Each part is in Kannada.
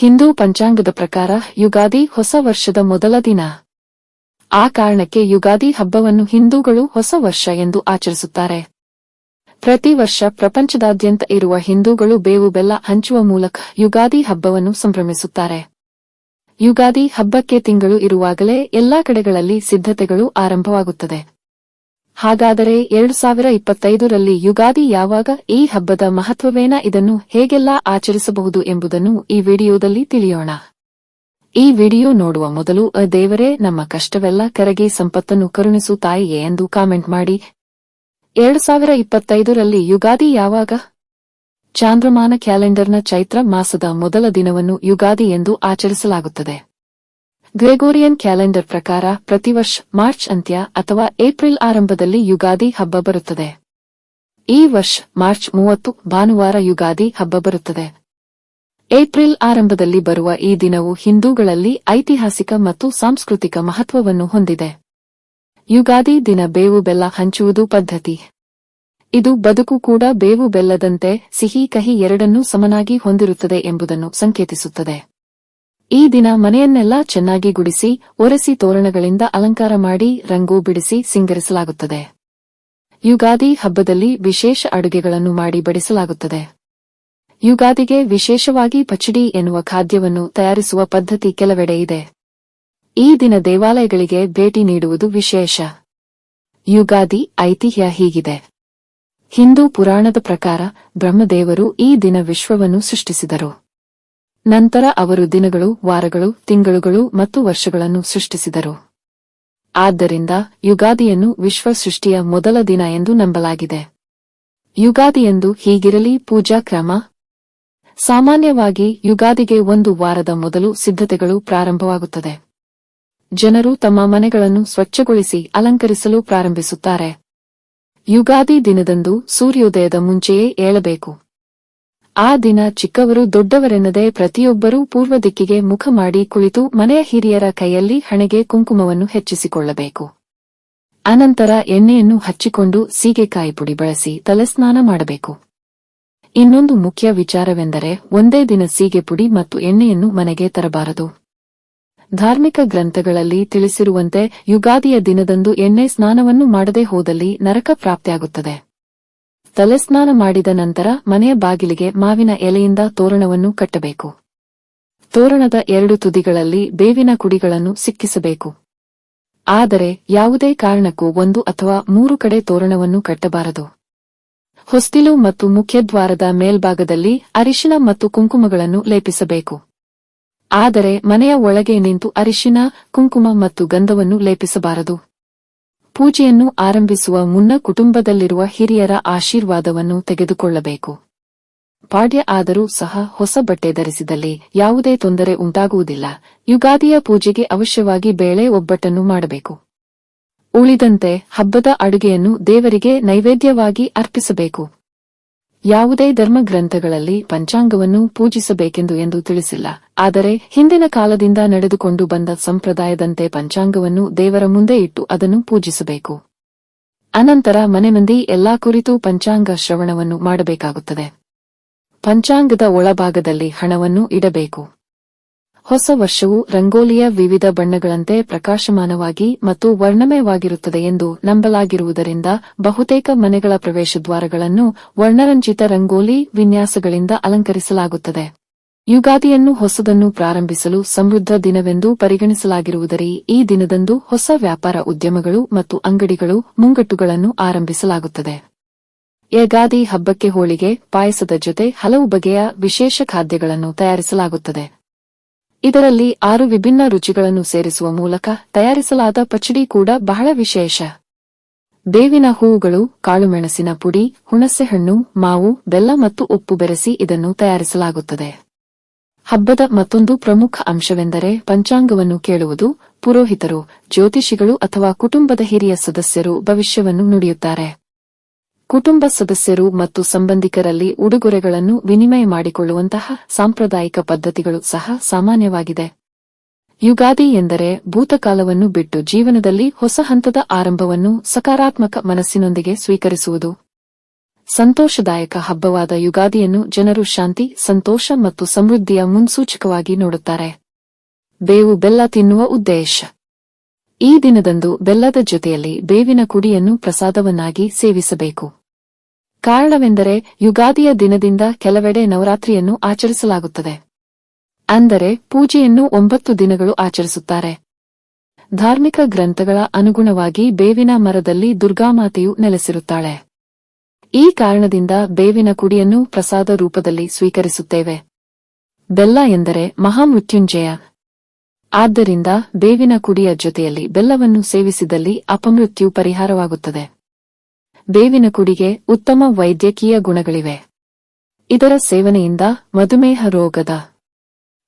ಹಿಂದೂ ಪಂಚಾಂಗದ ಪ್ರಕಾರ ಯುಗಾದಿ ಹೊಸ ವರ್ಷದ ಮೊದಲ ದಿನ. ಆ ಕಾರಣಕ್ಕೆ ಯುಗಾದಿ ಹಬ್ಬವನ್ನು ಹಿಂದೂಗಳು ಹೊಸ ವರ್ಷ ಎಂದು ಆಚರಿಸುತ್ತಾರೆ. ಪ್ರತಿ ವರ್ಷ ಪ್ರಪಂಚದಾದ್ಯಂತ ಇರುವ ಹಿಂದೂಗಳು ಬೇವು ಬೆಲ್ಲ ಹಂಚುವ ಮೂಲಕ ಯುಗಾದಿ ಹಬ್ಬವನ್ನು ಸಂಭ್ರಮಿಸುತ್ತಾರೆ. ಯುಗಾದಿ ಹಬ್ಬಕ್ಕೆ ತಿಂಗಳು ಇರುವಾಗಲೇ ಎಲ್ಲಾ ಕಡೆಗಳಲ್ಲಿ ಸಿದ್ಧತೆಗಳು ಆರಂಭವಾಗುತ್ತದೆ. ಹಾಗಾದರೆ ಎರಡು ಸಾವಿರ ಇಪ್ಪತ್ತೈದರಲ್ಲಿ ಯುಗಾದಿ ಯಾವಾಗ? ಈ ಹಬ್ಬದ ಮಹತ್ವವೇನ? ಇದನ್ನು ಹೇಗೆಲ್ಲ ಆಚರಿಸಬಹುದು ಎಂಬುದನ್ನು ಈ ವಿಡಿಯೋದಲ್ಲಿ ತಿಳಿಯೋಣ. ಈ ವಿಡಿಯೋ ನೋಡುವ ಮೊದಲು ದೇವರೇ, ನಮ್ಮ ಕಷ್ಟವೆಲ್ಲ ಕರಗಿ ಸಂಪತ್ತನ್ನು ಕರುಣಿಸು ತಾಯಿಯೇ ಎಂದು ಕಾಮೆಂಟ್ ಮಾಡಿ. ಎರಡು ಸಾವಿರ ಇಪ್ಪತ್ತೈದರಲ್ಲಿ ಯುಗಾದಿ ಯಾವಾಗ? ಚಾಂದ್ರಮಾನ ಕ್ಯಾಲೆಂಡರ್ನ ಚೈತ್ರ ಮಾಸದ ಮೊದಲ ದಿನವನ್ನು ಯುಗಾದಿ ಎಂದು ಆಚರಿಸಲಾಗುತ್ತದೆ. ಗ್ರೆಗೋರಿಯನ್ ಕ್ಯಾಲೆಂಡರ್ ಪ್ರಕಾರ ಪ್ರತಿವರ್ಷ ಮಾರ್ಚ್ ಅಂತ್ಯ ಅಥವಾ ಏಪ್ರಿಲ್ ಆರಂಭದಲ್ಲಿ ಯುಗಾದಿ ಹಬ್ಬ ಬರುತ್ತದೆ. ಈ ವರ್ಷ ಮಾರ್ಚ್ ಮೂವತ್ತು ಭಾನುವಾರ ಯುಗಾದಿ ಹಬ್ಬ ಬರುತ್ತದೆ. ಏಪ್ರಿಲ್ ಆರಂಭದಲ್ಲಿ ಬರುವ ಈ ದಿನವು ಹಿಂದೂಗಳಲ್ಲಿ ಐತಿಹಾಸಿಕ ಮತ್ತು ಸಾಂಸ್ಕೃತಿಕ ಮಹತ್ವವನ್ನು ಹೊಂದಿದೆ. ಯುಗಾದಿ ದಿನ ಬೇವು ಬೆಲ್ಲ ಹಂಚುವುದು ಪದ್ಧತಿ. ಇದು ಬದುಕು ಕೂಡ ಬೇವು ಬೆಲ್ಲದಂತೆ ಸಿಹಿ ಕಹಿ ಎರಡನ್ನೂ ಸಮನಾಗಿ ಹೊಂದಿರುತ್ತದೆ ಎಂಬುದನ್ನು ಸಂಕೇತಿಸುತ್ತದೆ. ಈ ದಿನ ಮನೆಯನ್ನೆಲ್ಲ ಚೆನ್ನಾಗಿ ಗುಡಿಸಿ, ಒರೆಸಿ ತೋರಣಗಳಿಂದ ಅಲಂಕಾರ ಮಾಡಿ, ರಂಗು ಬಿಡಿಸಿ ಸಿಂಗರಿಸಲಾಗುತ್ತದೆ. ಯುಗಾದಿ ಹಬ್ಬದಲ್ಲಿ ವಿಶೇಷ ಅಡುಗೆಗಳನ್ನು ಮಾಡಿ ಬಡಿಸಲಾಗುತ್ತದೆ. ಯುಗಾದಿಗೆ ವಿಶೇಷವಾಗಿ ಪಚಡಿ ಎನ್ನುವ ಖಾದ್ಯವನ್ನು ತಯಾರಿಸುವ ಪದ್ಧತಿ ಕೆಲವೆಡೆ ಇದೆ. ಈ ದಿನ ದೇವಾಲಯಗಳಿಗೆ ಭೇಟಿ ನೀಡುವುದು ವಿಶೇಷ. ಯುಗಾದಿ ಐತಿಹ್ಯ ಹೀಗಿದೆ. ಹಿಂದೂ ಪುರಾಣದ ಪ್ರಕಾರ ಬ್ರಹ್ಮದೇವರು ಈ ದಿನ ವಿಶ್ವವನ್ನು ಸೃಷ್ಟಿಸಿದರು. ನಂತರ ಅವರು ದಿನಗಳು, ವಾರಗಳು, ತಿಂಗಳುಗಳು ಮತ್ತು ವರ್ಷಗಳನ್ನು ಸೃಷ್ಟಿಸಿದರು. ಆದ್ದರಿಂದ ಯುಗಾದಿಯನ್ನು ವಿಶ್ವ ಸೃಷ್ಟಿಯ ಮೊದಲ ದಿನ ಎಂದು ನಂಬಲಾಗಿದೆ. ಯುಗಾದಿಯೆಂದು ಹೀಗಿರಲಿ ಪೂಜಾ ಕ್ರಮ ಸಾಮಾನ್ಯವಾಗಿ ಯುಗಾದಿಗೆ ಒಂದು ವಾರದ ಮೊದಲು ಸಿದ್ಧತೆಗಳು ಪ್ರಾರಂಭವಾಗುತ್ತದೆ. ಜನರು ತಮ್ಮ ಮನೆಗಳನ್ನು ಸ್ವಚ್ಛಗೊಳಿಸಿ ಅಲಂಕರಿಸಲು ಪ್ರಾರಂಭಿಸುತ್ತಾರೆ. ಯುಗಾದಿ ದಿನದಂದು ಸೂರ್ಯೋದಯದ ಮುಂಚೆಯೇ ಏಳಬೇಕು. ಆ ದಿನ ಚಿಕ್ಕವರು ದೊಡ್ಡವರೆನ್ನದೆ ಪ್ರತಿಯೊಬ್ಬರೂ ಪೂರ್ವ ದಿಕ್ಕಿಗೆ ಮುಖ ಮಾಡಿ ಕುಳಿತು ಮನೆಯ ಹಿರಿಯರ ಕೈಯಲ್ಲಿ ಹಣೆಗೆ ಕುಂಕುಮವನ್ನು ಹೆಚ್ಚಿಸಿಕೊಳ್ಳಬೇಕು. ಅನಂತರ ಎಣ್ಣೆಯನ್ನು ಹಚ್ಚಿಕೊಂಡು ಸೀಗೆಕಾಯಿ ಪುಡಿ ಬಳಸಿ ತಲೆಸ್ನಾನ ಮಾಡಬೇಕು. ಇನ್ನೊಂದು ಮುಖ್ಯ ವಿಚಾರವೆಂದರೆ ಒಂದೇ ದಿನ ಸೀಗೆ ಪುಡಿ ಮತ್ತು ಎಣ್ಣೆಯನ್ನು ಮನೆಗೆ ತರಬಾರದು. ಧಾರ್ಮಿಕ ಗ್ರಂಥಗಳಲ್ಲಿ ತಿಳಿಸಿರುವಂತೆ ಯುಗಾದಿಯ ದಿನದಂದು ಎಣ್ಣೆ ಸ್ನಾನವನ್ನು ಮಾಡದೆ ಹೋದಲ್ಲಿ ನರಕ ಪ್ರಾಪ್ತಿಯಾಗುತ್ತದೆ. ತಲೆಸ್ನಾನ ಮಾಡಿದ ನಂತರ ಮನೆಯ ಬಾಗಿಲಿಗೆ ಮಾವಿನ ಎಲೆಯಿಂದ ತೋರಣವನ್ನು ಕಟ್ಟಬೇಕು. ತೋರಣದ ಎರಡು ತುದಿಗಳಲ್ಲಿ ಬೇವಿನ ಕುಡಿಗಳನ್ನು ಸಿಕ್ಕಿಸಬೇಕು. ಆದರೆ ಯಾವುದೇ ಕಾರಣಕ್ಕೂ ಒಂದು ಅಥವಾ ಮೂರು ಕಡೆ ತೋರಣವನ್ನು ಕಟ್ಟಬಾರದು. ಹೊಸ್ತಿಲು ಮತ್ತು ಮುಖ್ಯದ್ವಾರದ ಮೇಲ್ಭಾಗದಲ್ಲಿ ಅರಿಶಿನ ಮತ್ತು ಕುಂಕುಮಗಳನ್ನು ಲೇಪಿಸಬೇಕು. ಆದರೆ ಮನೆಯ ಒಳಗೆ ನಿಂತು ಅರಿಶಿನ, ಕುಂಕುಮ ಮತ್ತು ಗಂಧವನ್ನು ಲೇಪಿಸಬಾರದು. ಪೂಜೆಯನ್ನು ಆರಂಭಿಸುವ ಮುನ್ನ ಕುಟುಂಬದಲ್ಲಿರುವ ಹಿರಿಯರ ಆಶೀರ್ವಾದವನ್ನು ತೆಗೆದುಕೊಳ್ಳಬೇಕು. ಪಾಡ್ಯ ಆದರೂ ಸಹ ಹೊಸ ಬಟ್ಟೆ ಧರಿಸಿದಲ್ಲಿ ಯಾವುದೇ ತೊಂದರೆ ಉಂಟಾಗುವುದಿಲ್ಲ. ಯುಗಾದಿಯ ಪೂಜೆಗೆ ಅವಶ್ಯವಾಗಿ ಬೇಳೆ ಒಬ್ಬಟ್ಟನ್ನು ಮಾಡಬೇಕು. ಉಳಿದಂತೆ ಹಬ್ಬದ ಅಡುಗೆಯನ್ನು ದೇವರಿಗೆ ನೈವೇದ್ಯವಾಗಿ ಅರ್ಪಿಸಬೇಕು. ಯಾವುದೇ ಧರ್ಮಗ್ರಂಥಗಳಲ್ಲಿ ಪಂಚಾಂಗವನ್ನು ಪೂಜಿಸಬೇಕೆಂದು ಎಂದು ತಿಳಿಸಿಲ್ಲ. ಆದರೆ ಹಿಂದಿನ ಕಾಲದಿಂದ ನಡೆದುಕೊಂಡು ಬಂದ ಸಂಪ್ರದಾಯದಂತೆ ಪಂಚಾಂಗವನ್ನು ದೇವರ ಮುಂದೆ ಇಟ್ಟು ಅದನ್ನು ಪೂಜಿಸಬೇಕು. ಅನಂತರ ಮನೆ ಮಂದಿ ಎಲ್ಲಾ ಕುರಿತು ಪಂಚಾಂಗ ಶ್ರವಣವನ್ನು ಮಾಡಬೇಕಾಗುತ್ತದೆ. ಪಂಚಾಂಗದ ಒಳಭಾಗದಲ್ಲಿ ಹಣವನ್ನು ಇಡಬೇಕು. ಹೊಸ ವರ್ಷವು ರಂಗೋಲಿಯ ವಿವಿಧ ಬಣ್ಣಗಳಂತೆ ಪ್ರಕಾಶಮಾನವಾಗಿ ಮತ್ತು ವರ್ಣಮಯವಾಗಿರುತ್ತದೆ ಎಂದು ನಂಬಲಾಗಿರುವುದರಿಂದ ಬಹುತೇಕ ಮನೆಗಳ ಪ್ರವೇಶದ್ವಾರಗಳನ್ನು ವರ್ಣರಂಜಿತ ರಂಗೋಲಿ ವಿನ್ಯಾಸಗಳಿಂದ ಅಲಂಕರಿಸಲಾಗುತ್ತದೆ. ಯುಗಾದಿಯನ್ನು ಹೊಸದನ್ನು ಪ್ರಾರಂಭಿಸಲು ಸಮೃದ್ಧ ದಿನವೆಂದು ಪರಿಗಣಿಸಲಾಗಿರುವುದರಿ ಈ ದಿನದಂದು ಹೊಸ ವ್ಯಾಪಾರ ಉದ್ಯಮಗಳು ಮತ್ತು ಅಂಗಡಿಗಳು ಮುಂಗಟ್ಟುಗಳನ್ನು ಆರಂಭಿಸಲಾಗುತ್ತದೆ. ಯಗಾದಿ ಹಬ್ಬಕ್ಕೆ ಹೋಳಿಗೆ, ಪಾಯಸದ ಜೊತೆ ಹಲವು ಬಗೆಯ ವಿಶೇಷ ಖಾದ್ಯಗಳನ್ನು ತಯಾರಿಸಲಾಗುತ್ತದೆ. ಇದರಲ್ಲಿ ಆರು ವಿಭಿನ್ನ ರುಚಿಗಳನ್ನು ಸೇರಿಸುವ ಮೂಲಕ ತಯಾರಿಸಲಾದ ಪಚಡಿ ಕೂಡ ಬಹಳ ವಿಶೇಷ. ಬೇವಿನ ಹೂವುಗಳು, ಕಾಳುಮೆಣಸಿನ ಪುಡಿ, ಹುಣಸೆಹಣ್ಣು, ಮಾವು, ಬೆಲ್ಲ ಮತ್ತು ಉಪ್ಪು ಬೆರೆಸಿ ಇದನ್ನು ತಯಾರಿಸಲಾಗುತ್ತದೆ. ಹಬ್ಬದ ಮತ್ತೊಂದು ಪ್ರಮುಖ ಅಂಶವೆಂದರೆ ಪಂಚಾಂಗವನ್ನು ಕೇಳುವುದು. ಪುರೋಹಿತರು, ಜ್ಯೋತಿಷಿಗಳು ಅಥವಾ ಕುಟುಂಬದ ಹಿರಿಯ ಸದಸ್ಯರು ಭವಿಷ್ಯವನ್ನು ನುಡಿಯುತ್ತಾರೆ. ಕುಟುಂಬ ಸದಸ್ಯರು ಮತ್ತು ಸಂಬಂಧಿಕರಲ್ಲಿ ಉಡುಗೊರೆಗಳನ್ನು ವಿನಿಮಯ ಮಾಡಿಕೊಳ್ಳುವಂತಹ ಸಾಂಪ್ರದಾಯಿಕ ಪದ್ಧತಿಗಳು ಸಹ ಸಾಮಾನ್ಯವಾಗಿದೆ. ಯುಗಾದಿ ಎಂದರೆ ಭೂತಕಾಲವನ್ನು ಬಿಟ್ಟು ಜೀವನದಲ್ಲಿ ಹೊಸ ಹಂತದ ಆರಂಭವನ್ನು ಸಕಾರಾತ್ಮಕ ಮನಸ್ಸಿನೊಂದಿಗೆ ಸ್ವೀಕರಿಸುವುದು. ಸಂತೋಷದಾಯಕ ಹಬ್ಬವಾದ ಯುಗಾದಿಯನ್ನು ಜನರು ಶಾಂತಿ, ಸಂತೋಷ ಮತ್ತು ಸಮೃದ್ಧಿಯ ಮುನ್ಸೂಚಕವಾಗಿ ನೋಡುತ್ತಾರೆ. ಬೇವು ಬೆಲ್ಲ ತಿನ್ನುವ ಉದ್ದೇಶ. ಈ ದಿನದಂದು ಬೆಲ್ಲದ ಜೊತೆಯಲ್ಲಿ ಬೇವಿನ ಕುಡಿಯನ್ನು ಪ್ರಸಾದವನ್ನಾಗಿ ಸೇವಿಸಬೇಕು. ಕಾರಣವೆಂದರೆ ಯುಗಾದಿಯ ದಿನದಿಂದ ಕೆಲವೆಡೆ ನವರಾತ್ರಿಯನ್ನು ಆಚರಿಸಲಾಗುತ್ತದೆ. ಅಂದರೆ ಪೂಜೆಯನ್ನು ಒಂಬತ್ತು ದಿನಗಳು ಆಚರಿಸುತ್ತಾರೆ. ಧಾರ್ಮಿಕ ಗ್ರಂಥಗಳ ಅನುಗುಣವಾಗಿ ಬೇವಿನ ಮರದಲ್ಲಿ ದುರ್ಗಾಮಾತೆಯು ನೆಲೆಸಿರುತ್ತಾಳೆ. ಈ ಕಾರಣದಿಂದ ಬೇವಿನ ಕುಡಿಯನ್ನು ಪ್ರಸಾದ ರೂಪದಲ್ಲಿ ಸ್ವೀಕರಿಸುತ್ತೇವೆ. ಬೆಲ್ಲ ಎಂದರೆ ಮಹಾಮೃತ್ಯುಂಜಯ. ಆದ್ದರಿಂದ ಬೇವಿನ ಕುಡಿಯ ಜೊತೆಯಲ್ಲಿ ಬೆಲ್ಲವನ್ನು ಸೇವಿಸಿದಲ್ಲಿ ಅಪಮೃತ್ಯು ಪರಿಹಾರವಾಗುತ್ತದೆ. ಬೇವಿನ ಕುಡಿಗೆ ಉತ್ತಮ ವೈದ್ಯಕೀಯ ಗುಣಗಳಿವೆ. ಇದರ ಸೇವನೆಯಿಂದ ಮಧುಮೇಹ ರೋಗದ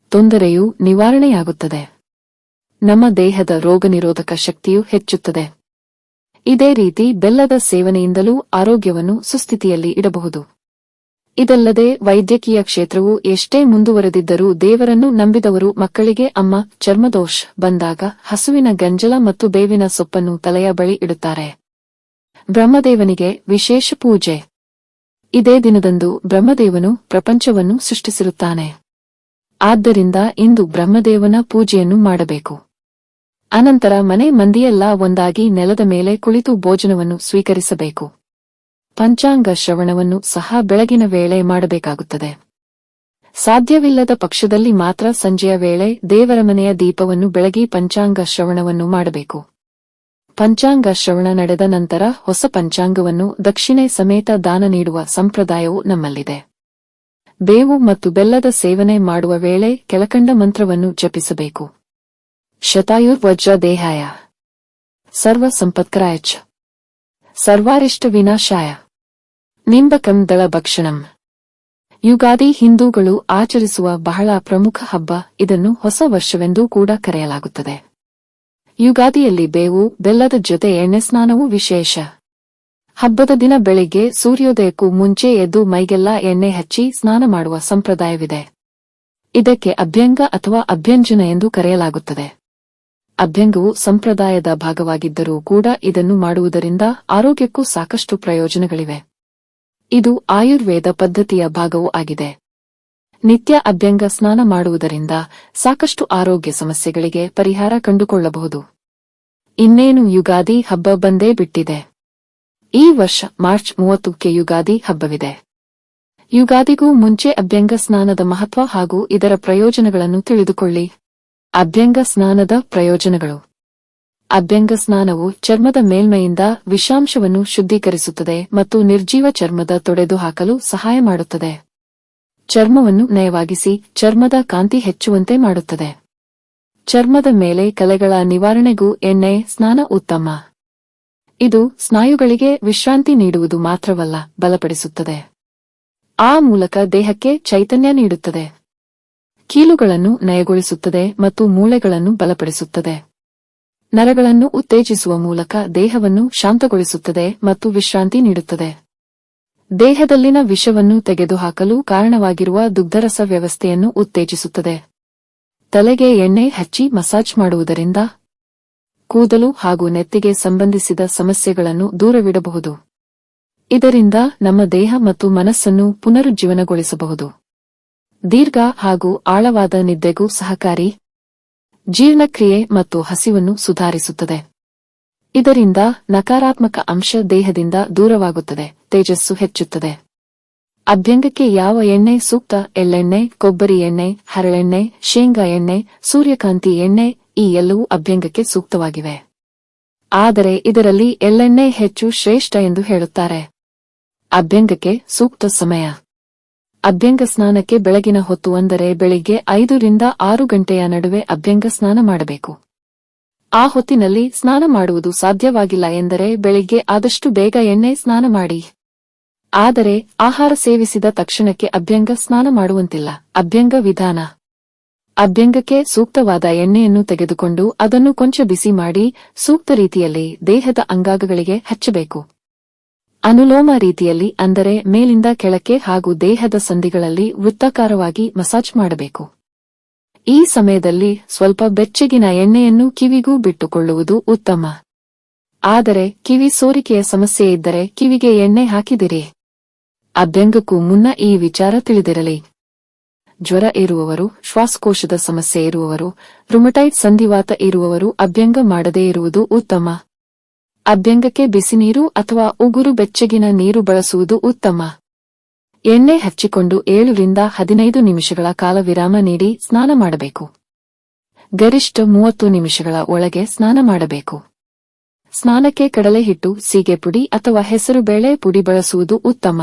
ತೊಂದರೆಯು ನಿವಾರಣೆಯಾಗುತ್ತದೆ. ನಮ್ಮ ದೇಹದ ರೋಗನಿರೋಧಕ ಶಕ್ತಿಯು ಹೆಚ್ಚುತ್ತದೆ. ಇದೇ ರೀತಿ ಬೆಲ್ಲದ ಸೇವನೆಯಿಂದಲೂ ಆರೋಗ್ಯವನ್ನು ಸುಸ್ಥಿತಿಯಲ್ಲಿ ಇಡಬಹುದು. ಇದಲ್ಲದೆ ವೈದ್ಯಕೀಯ ಕ್ಷೇತ್ರವು ಎಷ್ಟೇ ಮುಂದುವರೆದಿದ್ದರೂ ದೇವರನ್ನು ನಂಬಿದವರು ಮಕ್ಕಳಿಗೆ ಅಮ್ಮ ಚರ್ಮದೋಷ್ ಬಂದಾಗ ಹಸುವಿನ ಗಂಜಲ ಮತ್ತು ಬೇವಿನ ಸೊಪ್ಪನ್ನು ತಲೆಯ ಬಳಿ ಇಡುತ್ತಾರೆ. ಬ್ರಹ್ಮದೇವನಿಗೆ ವಿಶೇಷ ಪೂಜೆ. ಇದೇ ದಿನದಂದು ಬ್ರಹ್ಮದೇವನು ಪ್ರಪಂಚವನ್ನು ಸೃಷ್ಟಿಸಿರುತ್ತಾನೆ. ಆದ್ದರಿಂದ ಇಂದು ಬ್ರಹ್ಮದೇವನ ಪೂಜೆಯನ್ನು ಮಾಡಬೇಕು. ಅನಂತರ ಮನೆ ಮಂದಿಯೆಲ್ಲ ಒಂದಾಗಿ ನೆಲದ ಮೇಲೆ ಕುಳಿತು ಭೋಜನವನ್ನು ಸ್ವೀಕರಿಸಬೇಕು. ಪಂಚಾಂಗ ಶ್ರವಣವನ್ನು ಸಹ ಬೆಳಗಿನ ವೇಳೆ ಮಾಡಬೇಕಾಗುತ್ತದೆ. ಸಾಧ್ಯವಿಲ್ಲದ ಪಕ್ಷದಲ್ಲಿ ಮಾತ್ರ ಸಂಜೆಯ ವೇಳೆ ದೇವರ ಮನೆಯ ದೀಪವನ್ನು ಬೆಳಗಿ ಪಂಚಾಂಗ ಶ್ರವಣವನ್ನು ಮಾಡಬೇಕು. ಪಂಚಾಂಗ ಶ್ರವಣ ನಡೆದ ನಂತರ ಹೊಸ ಪಂಚಾಂಗವನ್ನು ದಕ್ಷಿಣೆ ಸಮೇತ ದಾನ ನೀಡುವ ಸಂಪ್ರದಾಯವು ನಮ್ಮಲ್ಲಿದೆ. ಬೇವು ಮತ್ತು ಬೆಲ್ಲದ ಸೇವನೆ ಮಾಡುವ ವೇಳೆ ಕೆಳಕಂಡ ಮಂತ್ರವನ್ನು ಜಪಿಸಬೇಕು. ಶತಾಯುರ್ವಜ್ರ ದೇಹಾಯ. ಸರ್ವ ಸಂಪತ್ಕರಾಯ ಚ. ಸರ್ವಾರಿಷ್ಟ ವಿನಾಶಾಯ. ನಿಂಬಕಂ ದಳ ಭಕ್ಷಣಂ. ಯುಗಾದಿ ಹಿಂದೂಗಳು ಆಚರಿಸುವ ಬಹಳ ಪ್ರಮುಖ ಹಬ್ಬ ಇದನ್ನು ಹೊಸ ವರ್ಷವೆಂದೂ ಕೂಡ ಕರೆಯಲಾಗುತ್ತದೆ. ಯುಗಾದಿಯಲ್ಲಿ ಬೇವು, ಬೆಲ್ಲದ ಜೊತೆ ಎಣ್ಣೆ ಸ್ನಾನವೂ ವಿಶೇಷ. ಹಬ್ಬದ ದಿನ ಬೆಳಿಗ್ಗೆ ಸೂರ್ಯೋದಯಕ್ಕೂ ಮುಂಚೆ ಎದ್ದು ಮೈಗೆಲ್ಲ ಎಣ್ಣೆ ಹಚ್ಚಿ ಸ್ನಾನ ಮಾಡುವ ಸಂಪ್ರದಾಯವಿದೆ. ಇದಕ್ಕೆ ಅಭ್ಯಂಗ ಅಥವಾ ಅಭ್ಯಂಜನ ಎಂದು ಕರೆಯಲಾಗುತ್ತದೆ. ಅಭ್ಯಂಗವು ಸಂಪ್ರದಾಯದ ಭಾಗವಾಗಿದ್ದರೂ ಕೂಡ ಇದನ್ನು ಮಾಡುವುದರಿಂದ ಆರೋಗ್ಯಕ್ಕೂ ಸಾಕಷ್ಟು ಪ್ರಯೋಜನಗಳಿವೆ. ಇದು ಆಯುರ್ವೇದ ಪದ್ಧತಿಯ ಭಾಗವೂ ಆಗಿದೆ. ನಿತ್ಯ ಅಭ್ಯಂಗ ಸ್ನಾನ ಮಾಡುವುದರಿಂದ ಸಾಕಷ್ಟು ಆರೋಗ್ಯ ಸಮಸ್ಯೆಗಳಿಗೆ ಪರಿಹಾರ ಕಂಡುಕೊಳ್ಳಬಹುದು. ಇನ್ನೇನು ಯುಗಾದಿ ಹಬ್ಬ ಬಂದೇ ಬಿಟ್ಟಿದೆ. ಈ ವರ್ಷ ಮಾರ್ಚ್ ಮೂವತ್ತಕ್ಕೆ ಯುಗಾದಿ ಹಬ್ಬವಿದೆ. ಯುಗಾದಿಗೂ ಮುಂಚೆ ಅಭ್ಯಂಗ ಸ್ನಾನದ ಮಹತ್ವ ಹಾಗೂ ಇದರ ಪ್ರಯೋಜನಗಳನ್ನು ತಿಳಿದುಕೊಳ್ಳಿ. ಅಭ್ಯಂಗ ಸ್ನಾನದ ಪ್ರಯೋಜನಗಳು. ಅಭ್ಯಂಗ ಸ್ನಾನವು ಚರ್ಮದ ಮೇಲ್ಮೈಯಿಂದ ವಿಷಾಂಶವನ್ನು ಶುದ್ಧೀಕರಿಸುತ್ತದೆ ಮತ್ತು ನಿರ್ಜೀವ ಚರ್ಮದ ತೊಡೆದು ಹಾಕಲು ಸಹಾಯ ಮಾಡುತ್ತದೆ. ಚರ್ಮವನ್ನು ನಯವಾಗಿಸಿ ಚರ್ಮದ ಕಾಂತಿ ಹೆಚ್ಚುವಂತೆ ಮಾಡುತ್ತದೆ. ಚರ್ಮದ ಮೇಲೆ ಕಲೆಗಳ ನಿವಾರಣೆಗೂ ಎಣ್ಣೆ, ಸ್ನಾನ ಉತ್ತಮ. ಇದು ಸ್ನಾಯುಗಳಿಗೆ ವಿಶ್ರಾಂತಿ ನೀಡುವುದು ಮಾತ್ರವಲ್ಲ, ಬಲಪಡಿಸುತ್ತದೆ. ಆ ಮೂಲಕ ದೇಹಕ್ಕೆ ಚೈತನ್ಯ ನೀಡುತ್ತದೆ. ಕೀಲುಗಳನ್ನು ನಯಗೊಳಿಸುತ್ತದೆ ಮತ್ತು ಮೂಳೆಗಳನ್ನು ಬಲಪಡಿಸುತ್ತದೆ. ನರಗಳನ್ನು ಉತ್ತೇಜಿಸುವ ಮೂಲಕ ದೇಹವನ್ನು ಶಾಂತಗೊಳಿಸುತ್ತದೆ ಮತ್ತು ವಿಶ್ರಾಂತಿ ನೀಡುತ್ತದೆ. ದೇಹದಲ್ಲಿನ ವಿಷವನ್ನು ತೆಗೆದುಹಾಕಲು ಕಾರಣವಾಗಿರುವ ದುಗ್ಧರಸ ವ್ಯವಸ್ಥೆಯನ್ನು ಉತ್ತೇಜಿಸುತ್ತದೆ. ತಲೆಗೆ ಎಣ್ಣೆ ಹಚ್ಚಿ ಮಸಾಜ್ ಮಾಡುವುದರಿಂದ ಕೂದಲು ಹಾಗೂ ನೆತ್ತಿಗೆ ಸಂಬಂಧಿಸಿದ ಸಮಸ್ಯೆಗಳನ್ನು ದೂರವಿಡಬಹುದು. ಇದರಿಂದ ನಮ್ಮ ದೇಹ ಮತ್ತು ಮನಸ್ಸನ್ನು ಪುನರುಜ್ಜೀವನಗೊಳಿಸಬಹುದು. ದೀರ್ಘ ಹಾಗೂ ಆಳವಾದ ನಿದ್ದೆಗೂ ಸಹಕಾರಿ ಜೀರ್ಣಕ್ರಿಯೆ ಮತ್ತು ಹಸಿವನ್ನು ಸುಧಾರಿಸುತ್ತದೆ. ಇದರಿಂದ ನಕಾರಾತ್ಮಕ ಅಂಶ ದೇಹದಿಂದ ದೂರವಾಗುತ್ತದೆ. ತೇಜಸ್ಸು ಹೆಚ್ಚುತ್ತದೆ. ಅಭ್ಯಂಗಕ್ಕೆ ಯಾವ ಎಣ್ಣೆ ಸೂಕ್ತ? ಎಳ್ಳೆಣ್ಣೆ, ಕೊಬ್ಬರಿ ಎಣ್ಣೆ, ಹರಳೆಣ್ಣೆ, ಶೇಂಗಾ ಎಣ್ಣೆ, ಸೂರ್ಯಕಾಂತಿ ಎಣ್ಣೆ ಈ ಎಲ್ಲವೂ ಅಭ್ಯಂಗಕ್ಕೆ ಸೂಕ್ತವಾಗಿವೆ. ಆದರೆ ಇದರಲ್ಲಿ ಎಳ್ಳೆಣ್ಣೆ ಹೆಚ್ಚು ಶ್ರೇಷ್ಠ ಎಂದು ಹೇಳುತ್ತಾರೆ. ಅಭ್ಯಂಗಕ್ಕೆ ಸೂಕ್ತ ಸಮಯ. ಅಭ್ಯಂಗ ಸ್ನಾನಕ್ಕೆ ಬೆಳಗಿನ ಹೊತ್ತು ಅಂದರೆ ಬೆಳಿಗ್ಗೆ ಐದರಿಂದ ಆರು ಗಂಟೆಯ ನಡುವೆ ಅಭ್ಯಂಗ ಸ್ನಾನ ಮಾಡಬೇಕು. ಆ ಹೊತ್ತಿನಲ್ಲಿ ಸ್ನಾನ ಮಾಡುವುದು ಸಾಧ್ಯವಾಗಿಲ್ಲ ಎಂದರೆ ಬೆಳಿಗ್ಗೆ ಆದಷ್ಟು ಬೇಗ ಎಣ್ಣೆ ಸ್ನಾನ ಮಾಡಿ. ಆದರೆ ಆಹಾರ ಸೇವಿಸಿದ ತಕ್ಷಣಕ್ಕೆ ಅಭ್ಯಂಗ ಸ್ನಾನ ಮಾಡುವಂತಿಲ್ಲ. ಅಭ್ಯಂಗ ವಿಧಾನ. ಅಭ್ಯಂಗಕ್ಕೆ ಸೂಕ್ತವಾದ ಎಣ್ಣೆಯನ್ನು ತೆಗೆದುಕೊಂಡು ಅದನ್ನು ಕೊಂಚ ಬಿಸಿ ಮಾಡಿ ಸೂಕ್ತ ರೀತಿಯಲ್ಲಿ ದೇಹದ ಅಂಗಾಗಗಳಿಗೆ ಹಚ್ಚಬೇಕು. ಅನುಲೋಮ ರೀತಿಯಲ್ಲಿ ಅಂದರೆ ಮೇಲಿಂದ ಕೆಳಕ್ಕೆ ಹಾಗೂ ದೇಹದ ಸಂಧಿಗಳಲ್ಲಿ ವೃತ್ತಾಕಾರವಾಗಿ ಮಸಾಜ್ ಮಾಡಬೇಕು. ಈ ಸಮಯದಲ್ಲಿ ಸ್ವಲ್ಪ ಬೆಚ್ಚಗಿನ ಎಣ್ಣೆಯನ್ನು ಕಿವಿಗೂ ಬಿಟ್ಟುಕೊಳ್ಳುವುದು ಉತ್ತಮ. ಆದರೆ ಕಿವಿ ಸೋರಿಕೆಯ ಸಮಸ್ಯೆ ಇದ್ದರೆ ಕಿವಿಗೆ ಎಣ್ಣೆ ಹಾಕಿದಿರಿ. ಅಭ್ಯಂಗಕ್ಕೂ ಮುನ್ನ ಈ ವಿಚಾರ ತಿಳಿದಿರಲಿ. ಜ್ವರ ಇರುವವರು, ಶ್ವಾಸಕೋಶದ ಸಮಸ್ಯೆ ಇರುವವರು, ರುಮಟೈಡ್ ಸಂಧಿವಾತ ಇರುವವರು ಅಭ್ಯಂಗ ಮಾಡದೇ ಇರುವುದು ಉತ್ತಮ. ಅಭ್ಯಂಗಕ್ಕೆ ಬಿಸಿ ನೀರು ಅಥವಾ ಉಗುರು ಬೆಚ್ಚಗಿನ ನೀರು ಬಳಸುವುದು ಉತ್ತಮ. ಎಣ್ಣೆ ಹಚ್ಚಿಕೊಂಡು ಏಳರಿಂದ ಹದಿನೈದು ನಿಮಿಷಗಳ ಕಾಲ ವಿರಾಮ ನೀಡಿ ಸ್ನಾನ ಮಾಡಬೇಕು. ಗರಿಷ್ಠ ಮೂವತ್ತು ನಿಮಿಷಗಳ ಒಳಗೆ ಸ್ನಾನ ಮಾಡಬೇಕು. ಸ್ನಾನಕ್ಕೆ ಕಡಲೆ ಹಿಟ್ಟು ಸೀಗೆ ಪುಡಿ ಅಥವಾ ಹೆಸರುಬೇಳೆ ಪುಡಿ ಬಳಸುವುದು ಉತ್ತಮ.